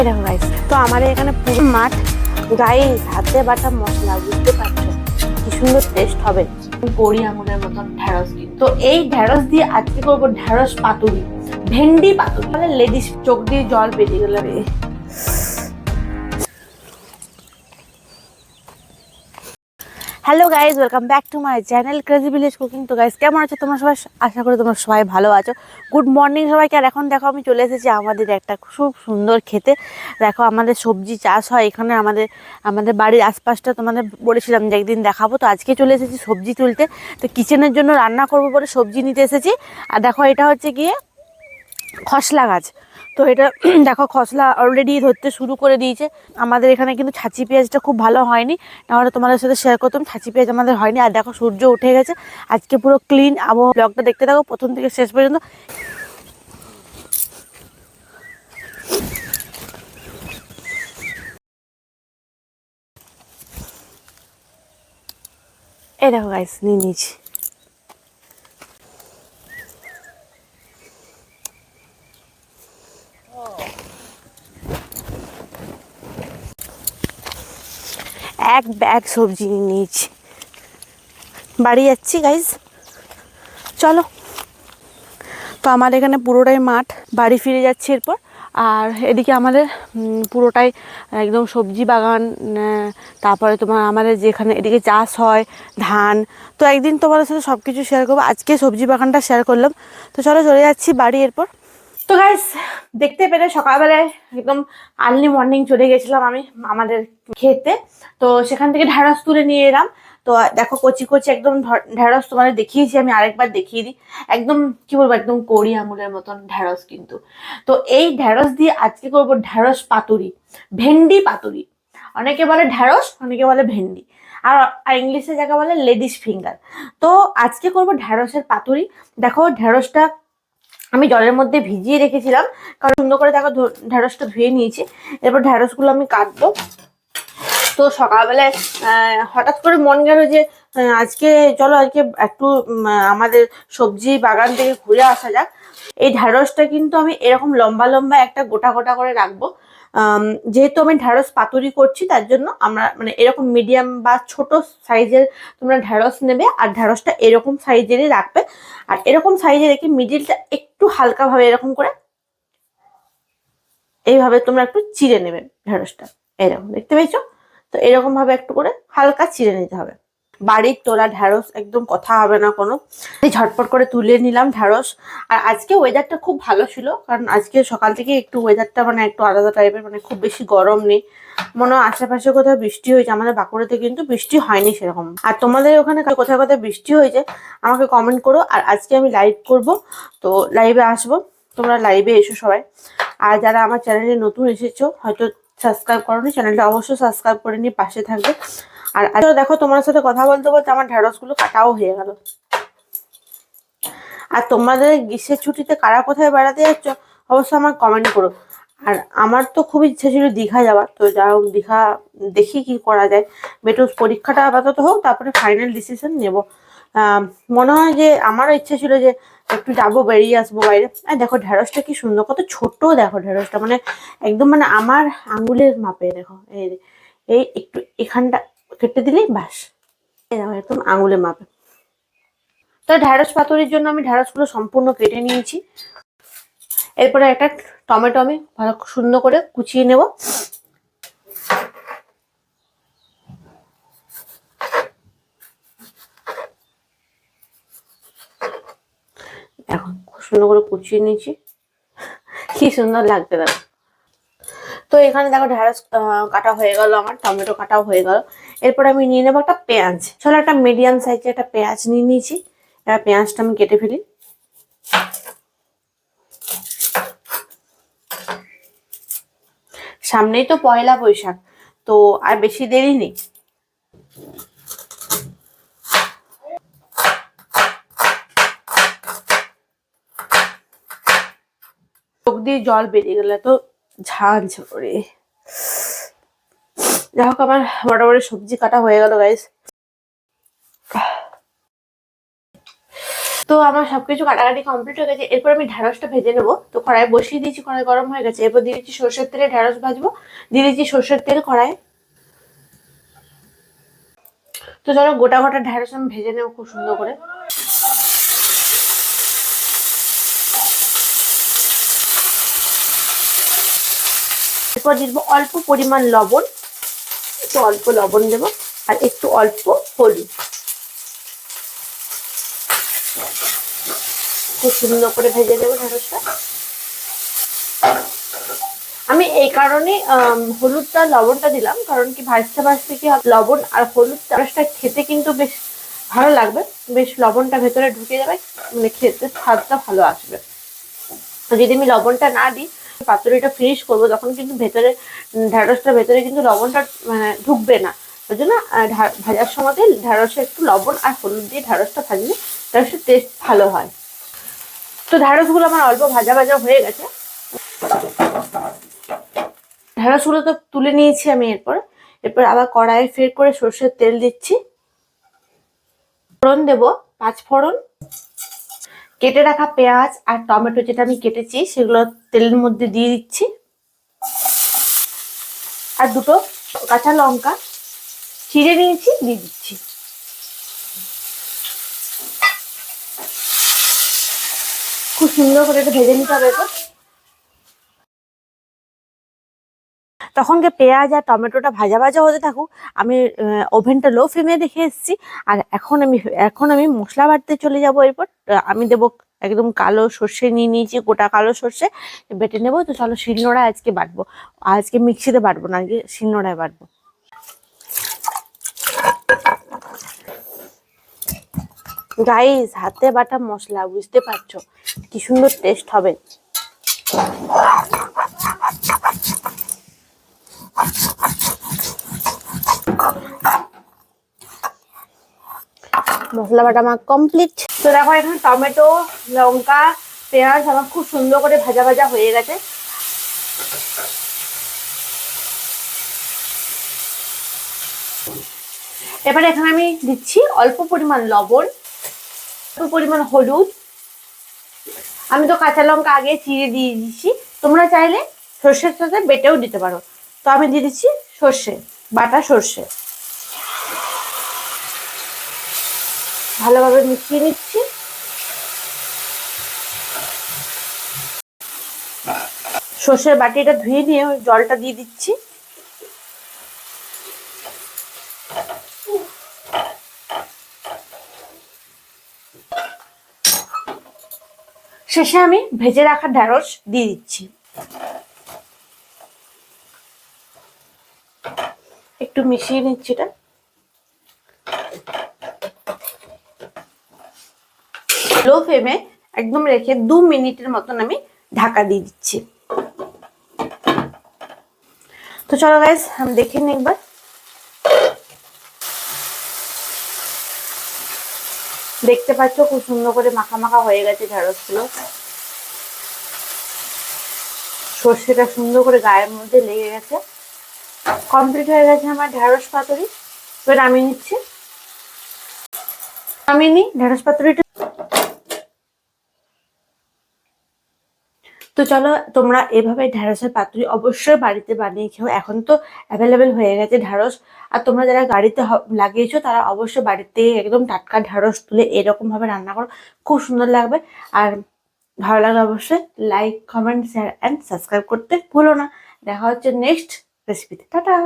এই দেখো গাইস তো আমাদের এখানে পুরো মাঠ গায়ে হাতে বাটা মশলা বুঝতে পারছ? কি সুন্দর টেস্ট হবে। বড়ি আঙুলের মতন ঢেঁড়স দিই। তো এই ঢেঁড়স দিয়ে আজকে করব ঢেঁড়স পাতুরি ভেন্ডি পাতুরি। মানে লেডিস চোখ দিয়ে জল বেরিয়ে গেল। Hello guys welcome back to my channel crazy village cooking তো গাইজ কেমন আছো? তোমরা সবাই আশা করি তোমরা সবাই ভালো আছো। গুড মর্নিং সবাইকে। আর এখন দেখো, আমি চলে এসেছি আমাদের একটা খুব সুন্দর খেতে। দেখো, আমাদের সবজি চাষ হয় এখানে। আমাদের আমাদের বাড়ির আশপাশটা তোমাদের বলেছিলাম যে একদিন দেখাবো। তো, আজকে চলে এসেছি সবজি তুলতে। তো কিচেনের জন্য রান্না করব বলে সবজি নিতে এসেছি। আর দেখো, এটা হচ্ছে গিয়ে খসলা গাছ। তো এটা, দেখো, খসলা অলরেডি ধরতে শুরু করে দিয়েছে। আমাদের এখানে কিন্তু ছাঁচি পেঁয়াজটা খুব ভালো হয়নি। নাহলে তোমাদের সাথে শেয়ার করতাম, ছাঁচি পেঁয়াজ আমাদের হয়নি। আর দেখো, সূর্য উঠে গেছে। আজকে পুরো ক্লিন আবহাওয়া ব্লগটা দেখতে থাকো। প্রথম থেকে শেষ পর্যন্ত। এই দেখো গাইস নিয়ে নিয়েছি। এক ব্যাগ সবজি নিয়ে নিয়েছি। বাড়ি যাচ্ছি গাইজ চলো। তো আমার এখানে পুরোটাই মাঠ, বাড়ি ফিরে যাচ্ছি এরপর। আর এদিকে আমাদের পুরোটাই একদম সবজি বাগান তারপরে তোমার আমাদের যেখানে এদিকে চাষ হয়, ধান। তো একদিন তোমাদের সাথে সব কিছু শেয়ার করব। আজকে সবজি বাগানটা শেয়ার করলাম। তো চলো চলে যাচ্ছি বাড়ি এরপর। তো গাইস দেখতে পেলে সকালবেলায় একদম আর্লি মর্নিং চলে গেছিলাম আমি আমাদের খেতে। তো সেখান থেকে ঢ্যাঁড়স তুলে নিয়ে এলাম। তো দেখো কচি কচি একদম ঢ্যাঁড়স তোমাদের দেখিয়েছি, আমি আরেকবার দেখিয়ে দিই। একদম কি বলব, একদম কড়ি আঙুলের মতন ঢ্যাঁড়স কিন্তু। তো এই ঢ্যাঁড়স দিয়ে আজকে করব ঢ্যাঁড়স পাতুরি, ভেন্ডি পাতুরি। অনেকে বলে ঢ্যাঁড়স অনেকে বলে ভেন্ডি। আর আর ইংলিশে যাকে বলে লেডিস ফিঙ্গার। তো আজকে করব ঢ্যাঁড়সের পাতুরি। দেখো ঢ্যাঁড়সটা আমি জলের মধ্যে ভিজিয়ে রেখেছিলাম, কারণ সুন্দর করে দেখো ধো- ঢ্যাঁড়সটা ধুয়ে নিয়েছি। এরপর ঢ্যাঁড়সগুলো আমি কাটবো। তো সকালবেলায় হঠাৎ করে মন গেল যে আজকে চলো আজকে একটু আমাদের সবজি বাগান থেকে ঘুরে আসা যাক। এই ঢ্যাঁড়সটা কিন্তু আমি এরকম লম্বা লম্বা একটা গোটা গোটা করে রাখব। যেহেতু আমি ঢ্যাঁড়স পাতুরি করছি, তার জন্য আমরা মানে এরকম মিডিয়াম বা ছোট সাইজের তোমরা ঢ্যাঁড়স নেবে, আর ঢ্যাঁড়সটা এরকম সাইজেরই রাখবে। আর এরকম সাইজে রেখে মিডিলটা একটু হালকাভাবে এরকম করে এইভাবে তোমরা একটু চিড়ে নেবে ঢ্যাঁড়সটা। এরকম দেখতে পেয়েছ? তো এরকমভাবে একটু করে হালকা চিড়ে নিতে হবে। বাড়ির তোলা ঢ্যাঁড়স একদম কথা হবে না কোনো। ঝটপট করে তুলে নিলাম ঢ্যাঁড়স আর আজকে ওয়েদারটা খুব ভালো ছিল, কারণ আজকে সকাল থেকে একটু ওয়েদারটা মানে একটু আলাদা টাইপের মানে খুব বেশি গরম নেই। মনে হয় আশেপাশে কোথাও বৃষ্টি হয়েছে, আমাদের বাঁকুড়াতে কিন্তু বৃষ্টি হয়নি সেরকম। আর তোমাদের ওখানে কোথায় কোথায় বৃষ্টি হয়েছে, আমাকে কমেন্ট করো। আর আজকে আমি লাইভ করব, তো লাইভে আসব। তোমরা লাইভে এসো সবাই। আর যারা আমার চ্যানেলে নতুন এসেছ, হয়তো সাবস্ক্রাইব করোনি চ্যানেলটা অবশ্যই সাবস্ক্রাইব করে নিয়ে পাশে থাকবে। আর আজকে দেখো, তোমার সাথে কথা বলতে বলতে আমার ঢ্যাঁড়সগুলো কাটাও হয়ে গেল। আর তোমাদের গ্রীষ্মের ছুটিতে কারা কোথায় বেড়াতে যাচ্ছ, অবশ্যই আমার কমেন্ট করো। আর আমার তো খুব ইচ্ছে ছিল দীঘা যাওয়ার, তো যা হোক দীঘা দেখি কি করা যায়। বেটুস পরীক্ষাটা আপাতত হোক, তারপরে ফাইনাল ডিসিশন নেব। মনে হয় যে আমারও ইচ্ছে ছিল যে একটু যাব, বেরিয়ে আসব বাইরে। আর দেখো ঢেঁড়সটা কি সুন্দর, কত ছোট দেখো ঢেঁড়সটা মানে একদম মানে আমার আঙ্গুলের মাপে দেখো। এই এই একটু এখানটা কেটে দিলেই বাস। দেখো একদম আঙুলের মাপে। তো ঢ্যাঁড়স পাতুরির জন্য আমি ঢ্যাঁড়সগুলো সম্পূর্ণ কেটে নিয়েছি। এরপরে একটা টমেটো আমি ভালো সুন্দর করে কুচিয়ে নেব। এখন খুব সুন্দর করে কুচিয়ে নিয়েছি। কি সুন্দর লাগছে দেখো তো এখানে দেখো ঢ্যাঁড়স কাটা হয়ে গেল আমার, টমেটো কাটাও হয়ে গেল। এরপর আমি নিয়ে নেব একটা পেঁয়াজ। চলো একটা মিডিয়াম সাইজের একটা পেঁয়াজ নিয়ে নিয়েছি। এবার পেঁয়াজটা আমি কেটে ফেলি। সামনেই তো পয়লা বৈশাখ, তো আর বেশি দেরি নেই। জল বেরিয়ে গেলে তো ঝাঁঝ করে যাই হোক, আমার মোটামুটি সবজি কাটা হয়ে গেল গাইস তো আমার সবকিছু কাটাকাটি কমপ্লিট হয়ে গেছে। এরপর আমি ঢ্যাঁড়সটা ভেজে নেব। তো কড়াই বসিয়ে দিয়েছি, কড়াই গরম হয়ে গেছে। এরপর দিয়ে দিচ্ছি সর্ষের তেলে ঢ্যাঁড়স ভাজবো। দিয়ে দিচ্ছি সর্ষের তেল কড়াই তো চলো, গোটা গোটা ঢ্যাঁড়স আমি ভেজে নেব খুব সুন্দর করে। এরপর দেবো অল্প পরিমাণ লবণ। একটু অল্প লবণ দেবো আর একটু অল্প হলুদ। খুব সুন্দর করে ভেজে নেব ঢেঁড়সটা। আমি এই কারণে হলুদটা, লবণটা দিলাম, কারণ কি ভাজতে ভাজতে কি লবণ আর হলুদ, ঢেঁড়সটা খেতে কিন্তু বেশ ভালো লাগবে। বেশ লবণটা ভেতরে ঢুকে যাবে মানে খেতে স্বাদটা ভালো আসবে। যদি আমি লবণটা না দিই পাতুরিটা ফিনিশ করব তখন কিন্তু ভেতরে উম, ঢেঁড়সটা ভেতরে কিন্তু লবণটা মানে ঢুকবে না। ওই জন্য ভাজার সময়তে ঢেঁড়সে একটু লবণ আর হলুদ দিয়ে ঢেঁড়সটা ভাজলে ঢেঁড়সের টেস্ট ভালো হয়। তো ঢেঁড়সগুলো আমার অল্প ভাজা ভাজা হয়ে গেছে। ঢেঁড়সগুলো তো তুলে নিয়েছি আমি এরপর। এরপর আবার কড়াইয়ে ফের করে সর্ষের তেল দিচ্ছি। ফোড়ন দেবো পাঁচ ফোড়ন। কেটে রাখা পেঁয়াজ আর টমেটো যেটা আমি কেটেছি, সেগুলো তেলের মধ্যে দিয়ে দিচ্ছি। আর দুটো কাঁচা লঙ্কা ছিঁড়ে নিয়েছি, দিয়ে দিচ্ছি। খুব সুন্দর করে এটা ভেজে নিতে হবে তো তখনকে পেঁয়াজ আর টমেটোটা ভাজা ভাজা হতে থাকুক, আমি ওভেনটা লো ফ্লেমে রেখে এসেছি। আর এখন আমি এখন আমি মশলা বাটতে চলে যাব এরপর আমি দেবো একদম কালো সর্ষে, নিয়ে নিয়েছি গোটা কালো সর্ষে, বেটে নেব, তো চলো শিলনোড়ায় আজকে বাটবো। আজকে মিক্সিতে বাটবো না, আজকে শিলনোড়ায় বাটবো। গাইস হাতে বাটা মশলা, বুঝতে পারছ? কি সুন্দর টেস্ট হবে। মশলা বাটা আমার কমপ্লিট তো দেখো এখানে টমেটো, লঙ্কা, পেঁয়াজ আমার খুব সুন্দর করে ভাজা ভাজা হয়ে গেছে। এবারে এখানে আমি দিচ্ছি অল্প পরিমাণ লবণ, অল্প পরিমাণ হলুদ। আমি তো কাঁচা লঙ্কা আগে চিড়ে দিয়ে দিচ্ছি। তোমরা চাইলে সর্ষের সাথে বেটেও দিতে পারো। তো আমি দিয়ে দিচ্ছি সর্ষে, বাটা সর্ষে। ভালোভাবে মিশিয়ে নিচ্ছি। সর্ষের বাটিটা ধুয়ে নিয়ে ওই জলটা দিয়ে দিচ্ছি। শেষে আমি ভেজে রাখা ঢ্যাঁড়স দিয়ে দিচ্ছি। একটু মিশিয়ে নিচ্ছি এটা। লো ফ্লেমে একদম রেখে দু মিনিটের মতন আমি ঢাকা দিয়ে দিচ্ছি। তো চলো গাইস আমি দেখে নিই একবার। দেখতে পাচ্ছ খুব সুন্দর করে মাখা মাখা হয়ে গেছে ঢেঁড়সগুলো। সর্ষেটা সুন্দর করে গায়ের মধ্যে লেগে গেছে। কমপ্লিট হয়ে গেছে আমার ঢেঁড়স পাতুরি। এবার নামিয়ে নিচ্ছি। নামিয়ে নিই ঢেঁড়স পাতুরিটা। তো চলো, তোমরা এভাবে ঢ্যাঁড়সের পাতুরি অবশ্যই বাড়িতে বানিয়ে খেও। এখন তো অ্যাভেলেবেল হয়ে গেছে ঢ্যাঁড়স আর তোমরা যারা গাড়িতে লাগিয়েছো, তারা অবশ্যই বাড়িতে একদম টাটকা ঢ্যাঁড়স তুলে এরকমভাবে রান্না করো। খুব সুন্দর লাগবে। আর ভালো লাগলে অবশ্যই like comment share and subscribe করতে ভুলো না। দেখা হচ্ছে নেক্সট রেসিপিতে টাটা!